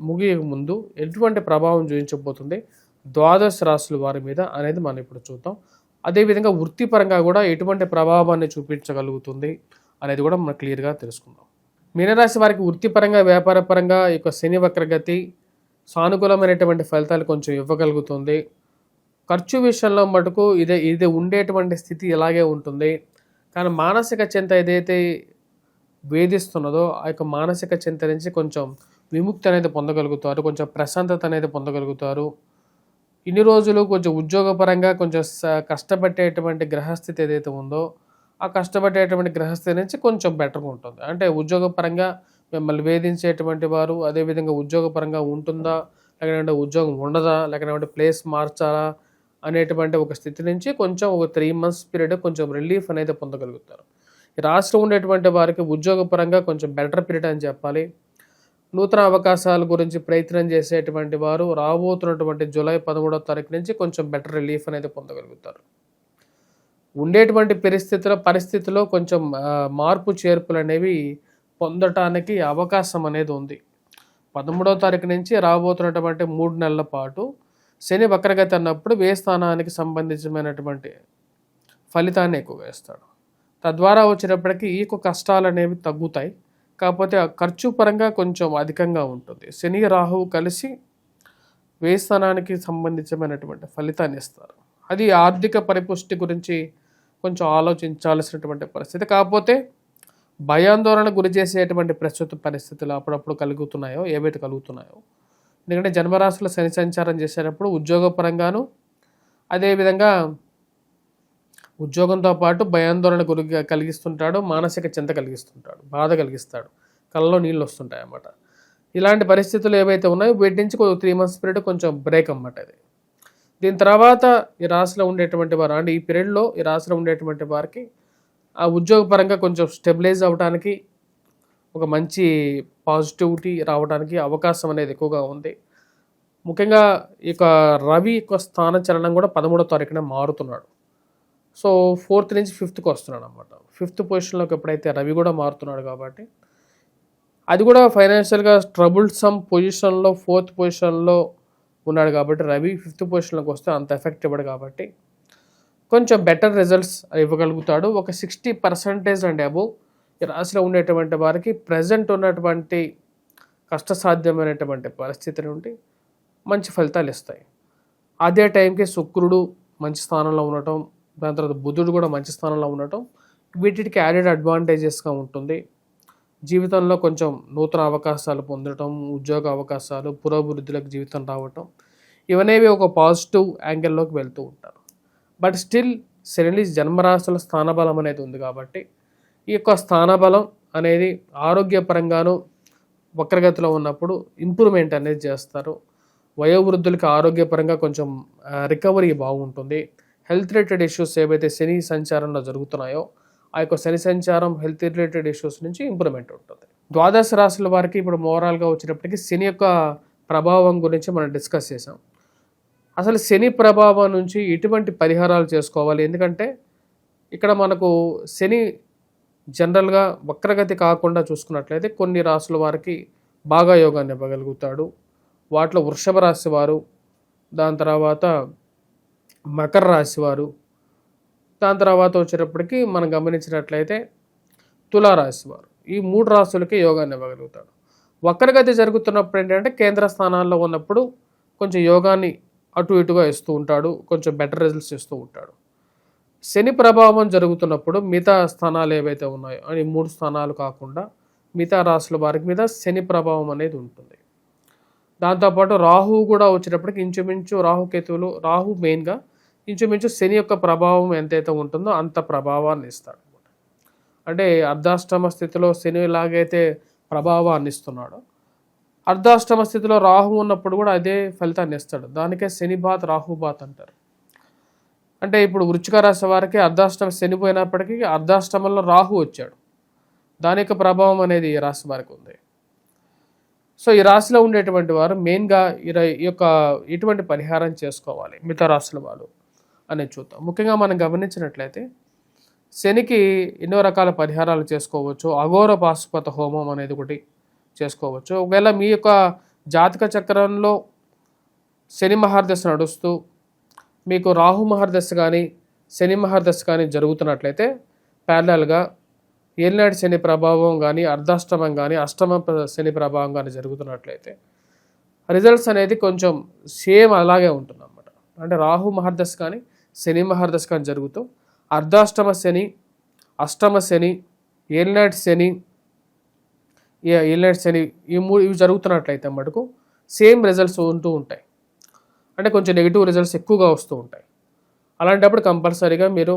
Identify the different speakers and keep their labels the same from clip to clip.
Speaker 1: ముగియక ముందు ఎటువంటి ప్రభావం చూపించబోతుంది? ద్వాదశ రాశుల వారి మీద అనేది మనం ఇప్పుడు చూద్దాం. అదేవిధంగా వృత్తిపరంగా కూడా ఎటువంటి ప్రభావాన్ని చూపించగలుగుతుంది అనేది కూడా మనం క్లియర్గా తెలుసుకుందాం. మీనరాశి వారికి వృత్తిపరంగా వ్యాపారపరంగా ఈ యొక్క శని వక్రగతి సానుకూలమైనటువంటి ఫలితాలు కొంచెం ఇవ్వగలుగుతుంది. ఖర్చు విషయంలో మటుకు ఇదే ఇది ఉండేటువంటి స్థితి ఇలాగే ఉంటుంది. కానీ మానసిక చింత ఏదైతే వేధిస్తున్నదో ఆ యొక్క మానసిక చింత నుంచి కొంచెం విముక్తి అనేది పొందగలుగుతారు కొంచెం ప్రశాంతత అనేది పొందగలుగుతారు. ఇన్ని రోజులు కొంచెం ఉద్యోగపరంగా కొంచెం స- కష్టపడేటువంటి గ్రహస్థితి ఏదైతే ఉందో ఆ కష్టపడేటువంటి గ్రహస్థితి నుంచి కొంచెం బెటర్గా ఉంటుంది. అంటే ఉద్యోగపరంగా మిమ్మల్ని వేధించేటువంటి వారు అదేవిధంగా ఉద్యోగపరంగా ఉంటుందా లేకపోతే ఉద్యోగం ఉండదా లేకపోతే ప్లేస్ మార్చాలా అనేటువంటి ఒక స్థితి నుంచి కొంచెం ఒక త్రీ మంత్స్ పీరియడ్ కొంచెం రిలీఫ్ అనేది పొందగలుగుతారు. రాష్ట్రం ఉండేటువంటి వారికి ఉద్యోగపరంగా కొంచెం బెటర్ పీరియడ్ అని చెప్పాలి. నూతన అవకాశాల గురించి ప్రయత్నం చేసేటువంటి వారు రాబోతున్నటువంటి జూలై పదమూడవ తారీఖు నుంచి కొంచెం బెటర్ రిలీఫ్ అనేది పొందగలుగుతారు. ఉండేటువంటి పరిస్థితుల పరిస్థితిలో కొంచెం మార్పు చేర్పులు అనేవి పొందటానికి అవకాశం అనేది ఉంది. పదమూడవ తారీఖు నుంచి రాబోతున్నటువంటి మూడు నెలల పాటు శని వక్రగతి అన్నప్పుడు వే స్థానానికి సంబంధించినటువంటి ఫలితాన్ని ఎక్కువగా ఇస్తాడు తద్వారా వచ్చినప్పటికీ ఈకు కష్టాలు అనేవి తగ్గుతాయి. కాకపోతే ఆ ఖర్చు పరంగా కొంచెం అధికంగా ఉంటుంది. శని రాహువు కలిసి వేస్తనానికి సంబంధించినటువంటి ఫలితాన్ని ఇస్తారు. అది ఆర్థిక పరిపుష్టి గురించి కొంచెం ఆలోచించాల్సినటువంటి పరిస్థితి. కాకపోతే భయాందోళన గురి చేసేటువంటి ప్రస్తుత పరిస్థితులు అప్పుడప్పుడు కలుగుతున్నాయో ఏవైతే కలుగుతున్నాయో. ఎందుకంటే జన్మరాశిలో శని సంచారం చేసేటప్పుడు ఉద్యోగపరంగాను అదేవిధంగా ఉద్యోగంతో పాటు భయాందోళన గురి కలిగిస్తుంటాడు మానసిక చింత కలిగిస్తుంటాడు బాధ కలిగిస్తాడు కళ్ళలో నీళ్ళు వస్తుంటాయి అన్నమాట. ఇలాంటి పరిస్థితులు ఏవైతే ఉన్నాయో వీటి నుంచి త్రీ మంత్స్ పీరియడ్ కొంచెం బ్రేక్ అన్నమాట ఇది. దీని తర్వాత ఈ రాశిలో ఉండేటువంటి వారు అంటే ఈ పీరియడ్లో ఈ రాశిలో ఉండేటువంటి వారికి ఆ ఉద్యోగపరంగా కొంచెం స్టెబిలైజ్ అవ్వడానికి ఒక మంచి పాజిటివిటీ రావడానికి అవకాశం అనేది ఎక్కువగా ఉంది. ముఖ్యంగా ఇక రవి యొక్క స్థాన చలనం కూడా పదమూడో తారీఖున మారుతున్నాడు. సో ఫోర్త్ నుంచి ఫిఫ్త్కి వస్తున్నాడు అనమాట ఫిఫ్త్ పొజిషన్లోకి ఎప్పుడైతే రవి కూడా మారుతున్నాడు కాబట్టి అది కూడా ఫైనాన్షియల్గా ట్రబుల్సమ్ పొజిషన్లో ఫోర్త్ పొజిషన్లో ఉన్నాడు కాబట్టి రవి ఫిఫ్త్ పొజిషన్లోకి వస్తే అంత ఎఫెక్ట్ ఇవ్వడు కాబట్టి కొంచెం బెటర్ రిజల్ట్స్ ఇవ్వగలుగుతాడు. ఒక సిక్స్టీ పర్సంటేజ్ అండ్ అబో ఈ రాశిలో ఉండేటువంటి వారికి ప్రజెంట్ ఉన్నటువంటి కష్టసాధ్యమైనటువంటి పరిస్థితి నుండి మంచి ఫలితాలు ఇస్తాయి. అదే టైంకి శుక్రుడు మంచి స్థానంలో ఉండటం దాని తర్వాత బుధుడు కూడా మంచి స్థానంలో ఉండటం వీటికి యాడెడ్ అడ్వాంటేజెస్గా ఉంటుంది. జీవితంలో కొంచెం నూతన అవకాశాలు పొందడం ఉద్యోగ అవకాశాలు పురోభివృద్ధిలోకి జీవితం రావటం ఇవనేవి ఒక పాజిటివ్ యాంగిల్లోకి వెళ్తూ ఉంటారు. బట్ స్టిల్ శని జన్మరాశుల స్థానబలం అనేది ఉంది కాబట్టి ఈ యొక్క స్థానబలం అనేది ఆరోగ్యపరంగాను వక్రగతిలో ఉన్నప్పుడు ఇంప్రూవ్మెంట్ అనేది చేస్తారు. వయోవృద్ధులకి ఆరోగ్యపరంగా కొంచెం రికవరీ బాగుంటుంది. హెల్త్ రిలేటెడ్ ఇష్యూస్ ఏవైతే శని సంచారంలో జరుగుతున్నాయో ఆ యొక్క శని సంచారం హెల్త్ రిలేటెడ్ ఇష్యూస్ నుంచి ఇంప్రూవ్మెంట్ ఉంటుంది. ద్వాదశ రాశుల వారికి ఇప్పుడు మోరల్గా వచ్చినప్పటికీ శని యొక్క ప్రభావం గురించి మనం డిస్కస్ చేసాం అసలు శని ప్రభావం నుంచి ఎటువంటి పరిహారాలు చేసుకోవాలి? ఎందుకంటే ఇక్కడ మనకు శని జనరల్గా వక్రగతి కాకుండా చూసుకున్నట్లయితే కొన్ని రాసుల వారికి బాగా యోగాన్ని ఇవ్వగలుగుతాడు. వాటిలో వృషభ రాశి వారు దాని తర్వాత మకర రాశి వారు. దాని తర్వాత వచ్చేటప్పటికి మనం గమనించినట్లయితే తులారాశి వారు. ఈ మూడు రాశులకి యోగాన్ని ఇవ్వగలుగుతాడు వక్రగతి జరుగుతున్నప్పుడు ఏంటంటే కేంద్ర స్థానాల్లో ఉన్నప్పుడు కొంచెం యోగాన్ని అటు ఇటుగా ఇస్తూ ఉంటాడు. కొంచెం బెటర్ రిజల్ట్స్ ఇస్తూ ఉంటాడు. శని ప్రభావం జరుగుతున్నప్పుడు మిగతా స్థానాలు ఏవైతే ఉన్నాయో అని మూడు స్థానాలు కాకుండా మిగతా రాశుల వారికి మీద శని ప్రభావం అనేది ఉంటుంది. దాంతోపాటు రాహు కూడా వచ్చేటప్పటికి ఇంచుమించు రాహుకేతువులు రాహు మెయిన్గా ఇంచుమించు శని యొక్క ప్రభావం ఎంతైతే ఉంటుందో అంత ప్రభావాన్ని ఇస్తాడు అంటే అర్ధాష్టమ స్థితిలో శని ఎలాగైతే ప్రభావాన్ని ఇస్తున్నాడో అర్ధాష్టమ స్థితిలో రాహు ఉన్నప్పుడు కూడా అదే ఫలితాన్ని ఇస్తాడు. దానికే శనిబాత్ రాహుబాత్ అంటారు. అంటే ఇప్పుడు వృచ్చిక రాశి వారికి అర్ధాష్టమ శని పోయినప్పటికీ అర్ధాష్టమంలో రాహు వచ్చాడు. దాని యొక్క ప్రభావం అనేది ఈ రాశి వారికి ఉంది. సో ఈ రాశిలో ఉండేటువంటి వారు మెయిన్గా ఈ యొక్క ఇటువంటి పరిహారం చేసుకోవాలి మిగతా రాశుల వాళ్ళు. అనేది చూద్దాం. ముఖ్యంగా మనం గమనించినట్లయితే శనికి ఎన్నో రకాల పరిహారాలు చేసుకోవచ్చు. అఘోర పాశుపత హోమం అనేది ఒకటి చేసుకోవచ్చు. ఒకవేళ మీ యొక్క జాతక చక్రంలో శని మహార్దశ నడుస్తూ మీకు రాహు మహర్దశ కానీ శని మహర్దశ కానీ జరుగుతున్నట్లయితే ప్యారలల్గా ఏలినాటి శని ప్రభావం కానీ అర్ధాష్టమం కానీ అష్టమ శని ప్రభావం కానీ జరుగుతున్నట్లయితే రిజల్ట్స్ అనేది కొంచెం సేమ్ అలాగే ఉంటుంది అంటే రాహు మహర్దశ కానీ శని మహర్దశకం జరుగుతూ అర్ధాష్టమ శని అష్టమ శని ఏలినాటి శని ఏలినాటి శని ఈ మూడు ఇవి జరుగుతున్నట్లయితే మటుకు సేమ్ రిజల్ట్స్ ఉంటూ ఉంటాయి. అంటే కొంచెం నెగిటివ్ రిజల్ట్స్ ఎక్కువగా వస్తూ ఉంటాయి. అలాంటప్పుడు కంపల్సరీగా మీరు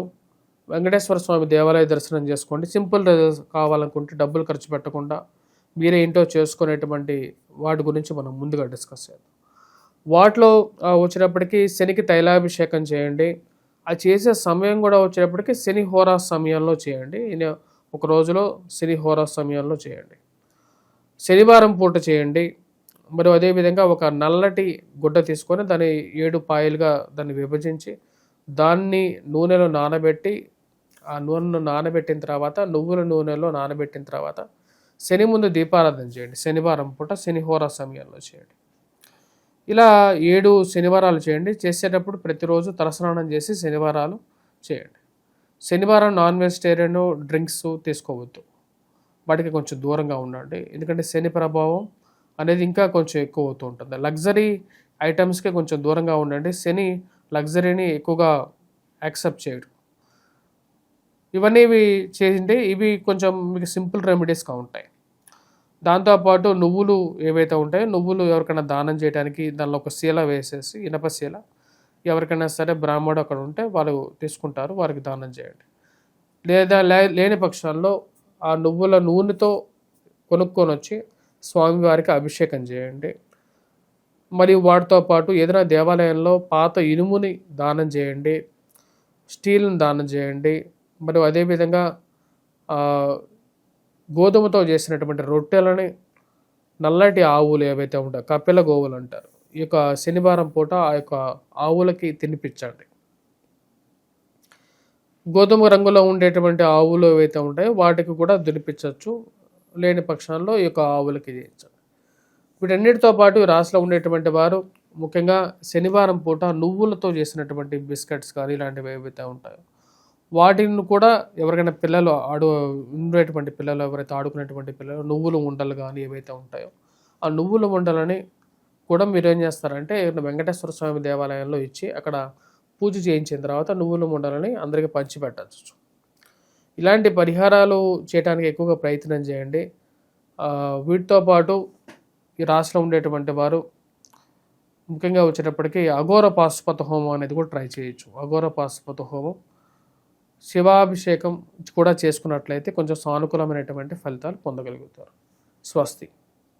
Speaker 1: వెంకటేశ్వర స్వామి దేవాలయ దర్శనం చేసుకోండి. సింపుల్ రిజల్ట్స్ కావాలనుకుంటే డబ్బులు ఖర్చు పెట్టకుండా మీరే ఏంటో చేసుకునేటువంటి వాటి గురించి మనం ముందుగా డిస్కస్ చేద్దాం. వాటిలో వచ్చేటప్పటికి శనికి తైలాభిషేకం చేయండి. అది చేసే సమయం కూడా వచ్చేటప్పటికి శని హోరా సమయంలో చేయండి. ఒక రోజులో శని హోరా సమయంలో చేయండి. శనివారం పూట చేయండి. మరియు అదేవిధంగా ఒక నల్లటి గుడ్డ తీసుకొని దాన్ని ఏడు పాయలుగా దాన్ని విభజించి దాన్ని నూనెలో నానబెట్టి ఆ నూనెను నానబెట్టిన తర్వాత నువ్వుల నూనెలో నానబెట్టిన తర్వాత శని ముందు దీపారాధన చేయండి. శనివారం పూట శనిహోర సమయంలో చేయండి. ఇలా ఏడు శనివారాలు చేయండి. చేసేటప్పుడు ప్రతిరోజు తలస్నానం చేసి శనివారాలు చేయండి. శనివారం నాన్ వెజిటేరియన్ డ్రింక్స్ తీసుకోవద్దు. వాటికి కొంచెం దూరంగా ఉండండి. ఎందుకంటే శని ప్రభావం అనేది ఇంకా కొంచెం ఎక్కువ అవుతూ ఉంటుంది. లగ్జరీ ఐటమ్స్కి కొంచెం దూరంగా ఉండండి. శని లగ్జరీని ఎక్కువగా యాక్సెప్ట్ చేయడు ఇవన్నీ ఇవి చేసింటే ఇవి కొంచెం మీకు సింపుల్ రెమెడీస్గా ఉంటాయి. దాంతోపాటు నువ్వులు ఏవైతే ఉంటాయో నువ్వులు ఎవరికైనా దానం చేయడానికి దానిలో ఒక శీల వేసేసి ఇనప శీల ఎవరికైనా సరే బ్రాహ్మడు అక్కడ ఉంటే వాళ్ళు తీసుకుంటారు వారికి దానం చేయండి. లేదా లే- లేని పక్షాల్లో ఆ నువ్వుల నూనెతో కొనుక్కొని వచ్చి స్వామివారికి అభిషేకం చేయండి. మరియు వాటితో పాటు ఏదైనా దేవాలయంలో పాత ఇనుముని దానం చేయండి స్టీల్ని దానం చేయండి. మరియు అదేవిధంగా గోధుమతో చేసినటువంటి రొట్టెలని నల్లటి ఆవులు ఏవైతే ఉంటాయో కపిల గోవులు అంటారు. ఈ యొక్క శనివారం పూట ఆ యొక్క ఆవులకి తినిపించండి. గోధుమ రంగులో ఉండేటువంటి ఆవులు ఏవైతే ఉంటాయో వాటికి కూడా తినిపించవచ్చు. లేని పక్షాల్లో ఈ యొక్క ఆవులకి చేయించండి. వీటన్నిటితో పాటు రాసులో రాశిలో ఉండేటువంటి వారు ముఖ్యంగా శనివారం పూట నువ్వులతో చేసినటువంటి బిస్కెట్స్ కానీ ఇలాంటివి ఏవైతే ఉంటాయో వాటిని కూడా ఎవరికైనా పిల్లలు ఆడు ఉండేటువంటి పిల్లలు ఎవరైతే ఆడుకునేటువంటి పిల్లలు నువ్వులు ఉండలు కానీ ఏవైతే ఉంటాయో ఆ నువ్వుల ఉండలని కూడా మీరు ఏం చేస్తారంటే వెంకటేశ్వర స్వామి దేవాలయంలో ఇచ్చి అక్కడ పూజ చేయించిన తర్వాత నువ్వుల ఉండలని అందరికీ పంచిపెట్టచ్చు. ఇలాంటి పరిహారాలు చేయడానికి ఎక్కువగా ప్రయత్నం చేయండి. వీటితో పాటు ఈ రాష్ట్రంలో ఉండేటువంటి వారు ముఖ్యంగా వచ్చేటప్పటికి అఘోర పాశుపత హోమం అనేది కూడా ట్రై చేయొచ్చు. అఘోర పాశుపత హోమం శివాభిషేకం కూడా చేసుకున్నట్లయితే కొంచెం సానుకూలమైనటువంటి ఫలితాలు పొందగలుగుతారు. స్వస్తి.